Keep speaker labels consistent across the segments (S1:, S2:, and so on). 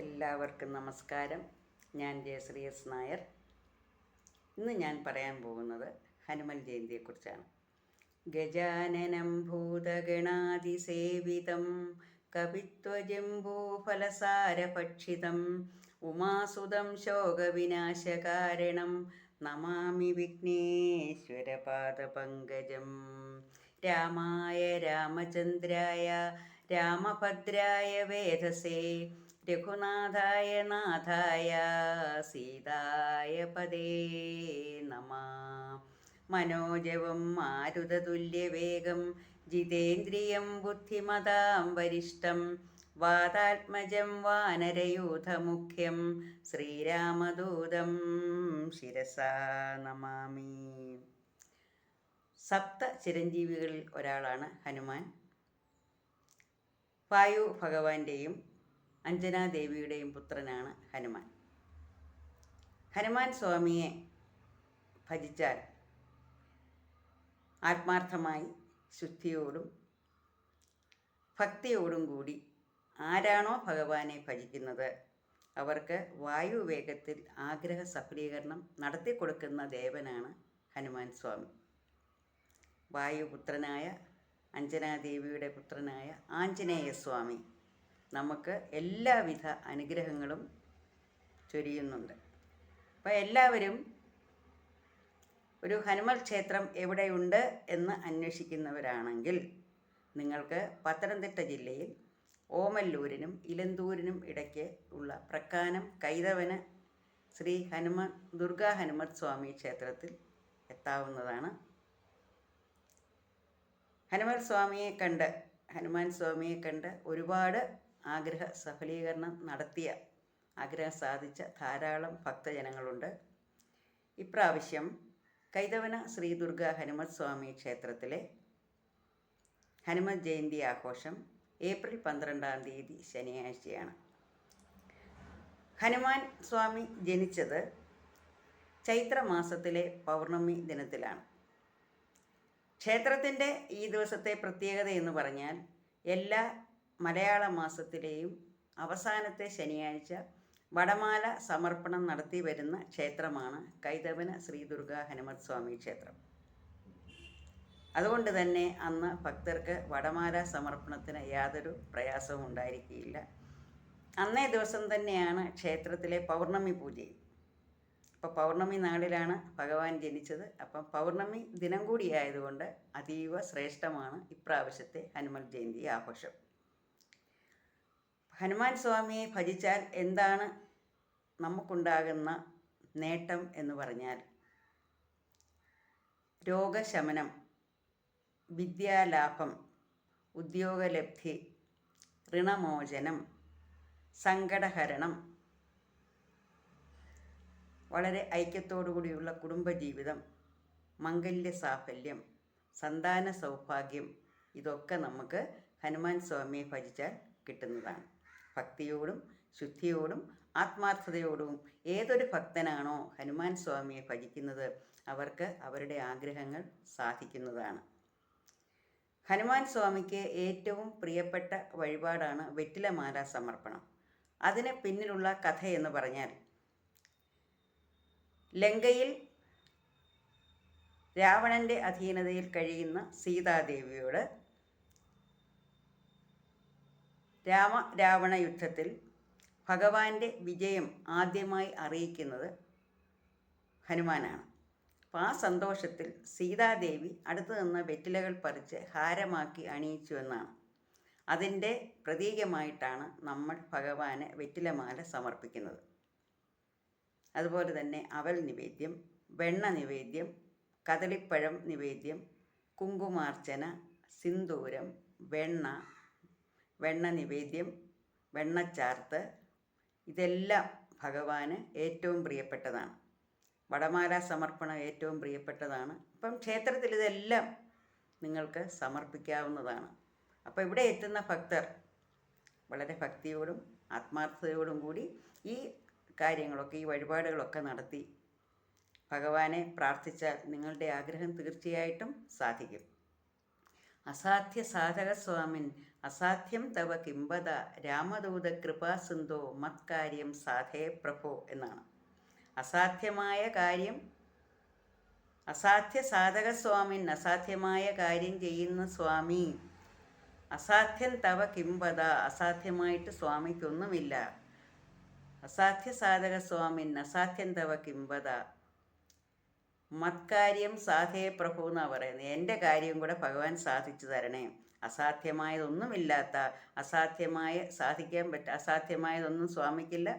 S1: എല്ലാവർക്കും നമസ്കാരം. ഞാൻ ജയശ്രീ എസ് നായർ. ഇന്ന് ഞാൻ പറയാൻ പോകുന്നത് ഹനുമൽ ജയന്തിയെക്കുറിച്ചാണ്. ഗജാനനം ഭൂതഗണാതിസേവിതം കവിത്വജംബൂഫലസാരഭക്ഷിതം ഉമാസുതം ശോകവിനാശകാരണം നമാമി വിഘ്നേശ്വരപാദപങ്കജം. രാമായ രാമചന്ദ്രായ രാമഭദ്രായ വേദസേ രഘുനാഥായ നാഥായ സീതായ പദേ നമ. മനോജവം മാരുതതുല്യവേഗം ജിതേന്ദ്രിയം ബുദ്ധിമതാം വരിഷ്ടം വാതാത്മജം വാനരയൂഥമുഖ്യം ശ്രീരാമദൂതം ശിരസാ നമാമി. സപ്ത ചിരഞ്ജീവികളിൽ ഒരാളാണ് ഹനുമാൻ. വായു ഭഗവാന്റെയും അഞ്ജനാദേവിയുടെയും പുത്രനാണ് ഹനുമാൻ. ഹനുമാൻ സ്വാമിയെ ഭജിച്ചാൽ ആത്മാർത്ഥമായി ശുദ്ധിയോടും ഭക്തിയോടും കൂടി ആരാണോ ഭഗവാനെ ഭജിക്കുന്നത് അവർക്ക് വായു വേഗത്തിൽ ആഗ്രഹ സഫലീകരണം നടത്തി കൊടുക്കുന്ന ദേവനാണ് ഹനുമാൻ സ്വാമി. വായുപുത്രനായ അഞ്ജനാദേവിയുടെ പുത്രനായ ആഞ്ജനേയ സ്വാമി നമുക്ക് എല്ലാവിധ അനുഗ്രഹങ്ങളും ചൊരിയുന്നുണ്ട്. അപ്പോൾ എല്ലാവരും ഒരു ഹനുമൽ ക്ഷേത്രം എവിടെയുണ്ട് എന്ന് അന്വേഷിക്കുന്നവരാണെങ്കിൽ നിങ്ങൾക്ക് പത്തനംതിട്ട ജില്ലയിൽ ഓമല്ലൂരിനും ഇലന്തൂരിനും ഇടയ്ക്ക് ഉള്ള പ്രക്കാനം കൈതവന് ശ്രീ ഹനുമാൻ ദുർഗാ ഹനുമത് സ്വാമി ക്ഷേത്രത്തിൽ എത്താവുന്നതാണ്. ഹനുമാൻ സ്വാമിയെ കണ്ട് ഹനുമാൻ സ്വാമിയെ കണ്ട് ഒരുപാട് ആഗ്രഹ സഫലീകരണം നടത്തിയ ആഗ്രഹം സാധിച്ച ധാരാളം ഭക്തജനങ്ങളുണ്ട്. ഇപ്രാവശ്യം കൈതവന ശ്രീ ദുർഗ ഹനുമത് സ്വാമി ക്ഷേത്രത്തിലെ ഹനുമത് ജയന്തി ആഘോഷം ഏപ്രിൽ പന്ത്രണ്ടാം തീയതി ശനിയാഴ്ചയാണ്. ഹനുമാൻ സ്വാമി ജനിച്ചത് ചൈത്രമാസത്തിലെ പൗർണമി ദിനത്തിലാണ്. ക്ഷേത്രത്തിന്റെ ഈ ദിവസത്തെ പ്രത്യേകത എന്ന് പറഞ്ഞാൽ എല്ലാ മലയാള മാസത്തിലെയും അവസാനത്തെ ശനിയാഴ്ച വടമാല സമർപ്പണം നടത്തി വരുന്ന ക്ഷേത്രമാണ് കൈതവന ശ്രീ ദുർഗ ഹനുമത് സ്വാമി ക്ഷേത്രം. അതുകൊണ്ട് തന്നെ അന്ന് ഭക്തർക്ക് വടമാല സമർപ്പണത്തിന് യാതൊരു പ്രയാസവും ഉണ്ടായിരിക്കില്ല അന്നേ ദിവസം തന്നെയാണ് ക്ഷേത്രത്തിലെ പൗർണമി പൂജയും. അപ്പോൾ പൗർണമി നാളിലാണ് ഭഗവാൻ ജനിച്ചത്. അപ്പം പൗർണമി ദിനം കൂടിയായതുകൊണ്ട് അതീവ ശ്രേഷ്ഠമാണ് ഇപ്രാവശ്യത്തെ ഹനുമൽ ജയന്തി ആഘോഷം. ഹനുമാൻ സ്വാമിയെ ഭജിച്ചാൽ എന്താണ് നമുക്കുണ്ടാകുന്ന നേട്ടം എന്ന് പറഞ്ഞാൽ രോഗശമനം വിദ്യാലാഭം ഉദ്യോഗലബ്ധി ഋണമോചനം സങ്കടഹരണം വളരെ ഐക്യത്തോടുകൂടിയുള്ള കുടുംബജീവിതം മംഗല്യ സാഫല്യം സന്താന സൗഭാഗ്യം ഇതൊക്കെ നമുക്ക് ഹനുമാൻ സ്വാമിയെ ഭജിച്ചാൽ കിട്ടുന്നതാണ്. ഭക്തിയോടും ശുദ്ധിയോടും ആത്മാർത്ഥതയോടും ഏതൊരു ഭക്തനാണോ ഹനുമാൻ സ്വാമിയെ ഭജിക്കുന്നത് അവർക്ക് അവരുടെ ആഗ്രഹങ്ങൾ സാധിക്കുന്നതാണ്. ഹനുമാൻ സ്വാമിക്ക് ഏറ്റവും പ്രിയപ്പെട്ട വഴിപാടാണ് വെറ്റിലമാല സമർപ്പണം. അതിന് പിന്നിലുള്ള കഥ എന്ന് പറഞ്ഞാൽ ലങ്കയിൽ രാവണന്റെ അധീനതയിൽ കഴിയുന്ന സീതാദേവിയോട് രാമ രാവണ യുദ്ധത്തിൽ ഭഗവാന്റെ വിജയം ആദ്യമായി അറിയിക്കുന്നത് ഹനുമാനാണ്. അപ്പം ആ സന്തോഷത്തിൽ സീതാദേവി അടുത്തു നിന്ന് വെറ്റിലകൾ പറിച്ച് ഹാരമാക്കി അണിയിച്ചു എന്നാണ്. അതിന്റെ പ്രതീകമായിട്ടാണ് നമ്മൾ ഭഗവാന് വെറ്റിലമാല സമർപ്പിക്കുന്നത്. അതുപോലെ തന്നെ അവൽ നിവേദ്യം വെണ്ണ നിവേദ്യം കദളിപ്പഴം നിവേദ്യം കുങ്കുമാർച്ചന സിന്ദൂരം വെണ്ണ വെണ്ണ നിവേദ്യം വെണ്ണച്ചാർത്ത് ഇതെല്ലാം ഭഗവാന് ഏറ്റവും പ്രിയപ്പെട്ടതാണ്. വടമാല സമർപ്പണം ഏറ്റവും പ്രിയപ്പെട്ടതാണ്. അപ്പം ക്ഷേത്രത്തിൽ ഇതെല്ലാം നിങ്ങൾക്ക് സമർപ്പിക്കാവുന്നതാണ്. അപ്പോൾ ഇവിടെ എത്തുന്ന ഭക്തർ വളരെ ഭക്തിയോടും ആത്മാർത്ഥതയോടും കൂടി ഈ കാര്യങ്ങളൊക്കെ ഈ വഴിപാടുകളൊക്കെ നടത്തി ഭഗവാനെ പ്രാർത്ഥിച്ചാൽ നിങ്ങളുടെ ആഗ്രഹം തീർച്ചയായിട്ടും സാധിക്കും. അസാധ്യ സാധകസ്വാമിൻ അസാധ്യം തവ കിംബത രാമദൂത കൃപാസിന്ധോ മത്കാര്യം സാധേ പ്രഭോ എന്നാണ്. അസാധ്യമായ കാര്യം അസാധ്യ സാധകസ്വാമിൻ അസാധ്യമായ കാര്യം ചെയ്യുന്ന സ്വാമി. അസാധ്യം തവ കിംബത അസാധ്യമായിട്ട് സ്വാമിക്കൊന്നുമില്ല. അസാധ്യ സാധക സ്വാമിൻ അസാധ്യം തവ കിംബത മത്കാര്യം സാധേ പ്രഭു എന്നാണ് പറയുന്നത്. എന്റെ കാര്യം കൂടെ ഭഗവാൻ സാധിച്ചു തരണേ. അസാധ്യമായതൊന്നുമില്ലാത്ത അസാധ്യമായ സാധിക്കാൻ പറ്റ അസാധ്യമായതൊന്നും സ്വാമിക്കില്ല.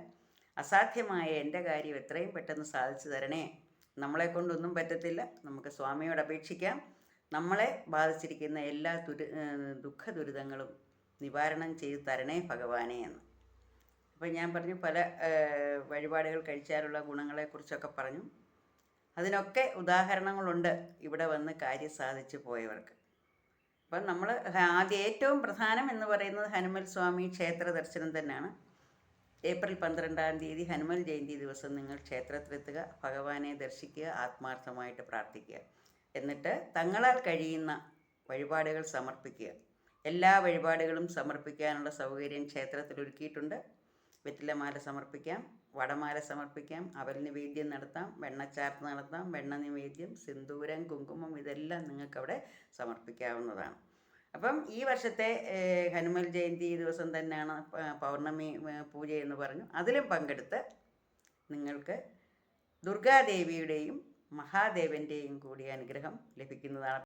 S1: അസാധ്യമായ എന്റെ കാര്യം എത്രയും പെട്ടെന്ന് സാധിച്ചു തരണേ. നമ്മളെ കൊണ്ടൊന്നും പറ്റത്തില്ല. നമുക്ക് സ്വാമിയോട് അപേക്ഷിക്കാം. നമ്മളെ ബാധിച്ചിരിക്കുന്ന എല്ലാ ദുരി ദുഃഖ ദുരിതങ്ങളും നിവാരണം ചെയ്തു തരണേ ഭഗവാനെ എന്ന്. അപ്പം ഞാൻ പറഞ്ഞു പല വഴിപാടുകൾ കഴിച്ചാലുള്ള ഗുണങ്ങളെക്കുറിച്ചൊക്കെ പറഞ്ഞു. അതിനൊക്കെ ഉദാഹരണങ്ങളുണ്ട്. ഇവിടെ വന്ന് കാര്യം സാധിച്ചു പോയവർക്ക്. അപ്പം നമ്മൾ ആദ്യം ഏറ്റവും പ്രധാനം എന്ന് പറയുന്നത് ഹനുമൽ സ്വാമി ക്ഷേത്ര ദർശനം തന്നെയാണ്. ഏപ്രിൽ പന്ത്രണ്ടാം തീയതി ഹനുമൽ ജയന്തി ദിവസം നിങ്ങൾ ക്ഷേത്രത്തിലെത്തുക ഭഗവാനെ ദർശിക്കുക ആത്മാർത്ഥമായിട്ട് പ്രാർത്ഥിക്കുക. എന്നിട്ട് തങ്ങളാൽ കഴിയുന്ന വഴിപാടുകൾ സമർപ്പിക്കുക. എല്ലാ വഴിപാടുകളും സമർപ്പിക്കാനുള്ള സൗകര്യം ക്ഷേത്രത്തിൽ ഒരുക്കിയിട്ടുണ്ട്. വെറ്റിലമാല സമർപ്പിക്കാം വടമാല സമർപ്പിക്കാം അവൽ നിവേദ്യം നടത്താം വെണ്ണച്ചാർത്ത് നടത്താം വെണ്ണ നിവേദ്യം സിന്ദൂരം കുങ്കുമം ഇതെല്ലാം നിങ്ങൾക്ക് അവിടെ സമർപ്പിക്കാവുന്നതാണ്. അപ്പം ഈ വർഷത്തെ ഹനുമൽ ജയന്തി ദിവസം തന്നെയാണ് പൗർണമി പൂജ എന്ന് പറഞ്ഞു. അതിലും പങ്കെടുത്ത് നിങ്ങൾക്ക് ദുർഗാദേവിയുടെയും മഹാദേവന്റെയും കൂടി അനുഗ്രഹം ലഭിക്കുന്നതാണ്.